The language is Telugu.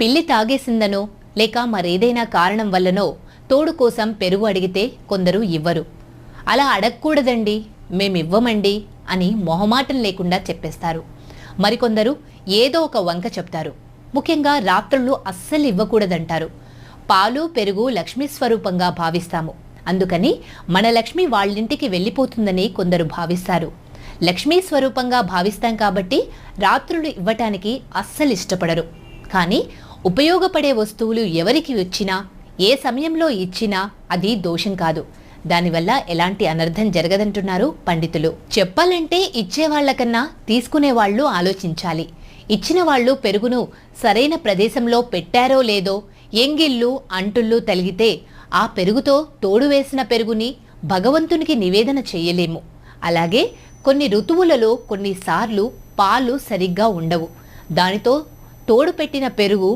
పిల్లి తాగేసిందనో లేక మరేదైనా కారణం వల్లనో తోడు కోసం పెరుగు అడిగితే కొందరు ఇవ్వరు. అలా అడగకూడదండి మేమివ్వమండి అని మొహమాటం లేకుండా చెప్పేస్తారు. మరికొందరు ఏదో ఒక వంక చెప్తారు. ముఖ్యంగా రాత్రుళ్ళు అస్సలు ఇవ్వకూడదంటారు. పాలు పెరుగు లక్ష్మీ స్వరూపంగా భావిస్తాము. అందుకని మన లక్ష్మి వాళ్ళింటికి వెళ్ళిపోతుందని కొందరు భావిస్తారు. లక్ష్మీ స్వరూపంగా భావిస్తాం కాబట్టి రాత్రులు ఇవ్వటానికి అస్సలు ఇష్టపడరు. కానీ ఉపయోగపడే వస్తువులు ఎవరికి వచ్చినా ఏ సమయంలో ఇచ్చినా అది దోషం కాదు. దానివల్ల ఎలాంటి అనర్థం జరగదంటున్నారు పండితులు. చెప్పాలంటే ఇచ్చేవాళ్ళకన్నా తీసుకునే వాళ్ళు ఆలోచించాలి. ఇచ్చిన వాళ్ళు పెరుగును సరైన ప్రదేశంలో పెట్టారో లేదో ఎంగిళ్ళు అంటుళ్ళు తలిగితే ఆ పెరుగుతో తోడు వేసిన పెరుగుని భగవంతునికి నివేదన చేయలేము. అలాగే కొన్ని ఋతువులలో కొన్నిసార్లు పాలు సరిగ్గా ఉండవు. దానితో తోడు పెట్టిన పెరుగు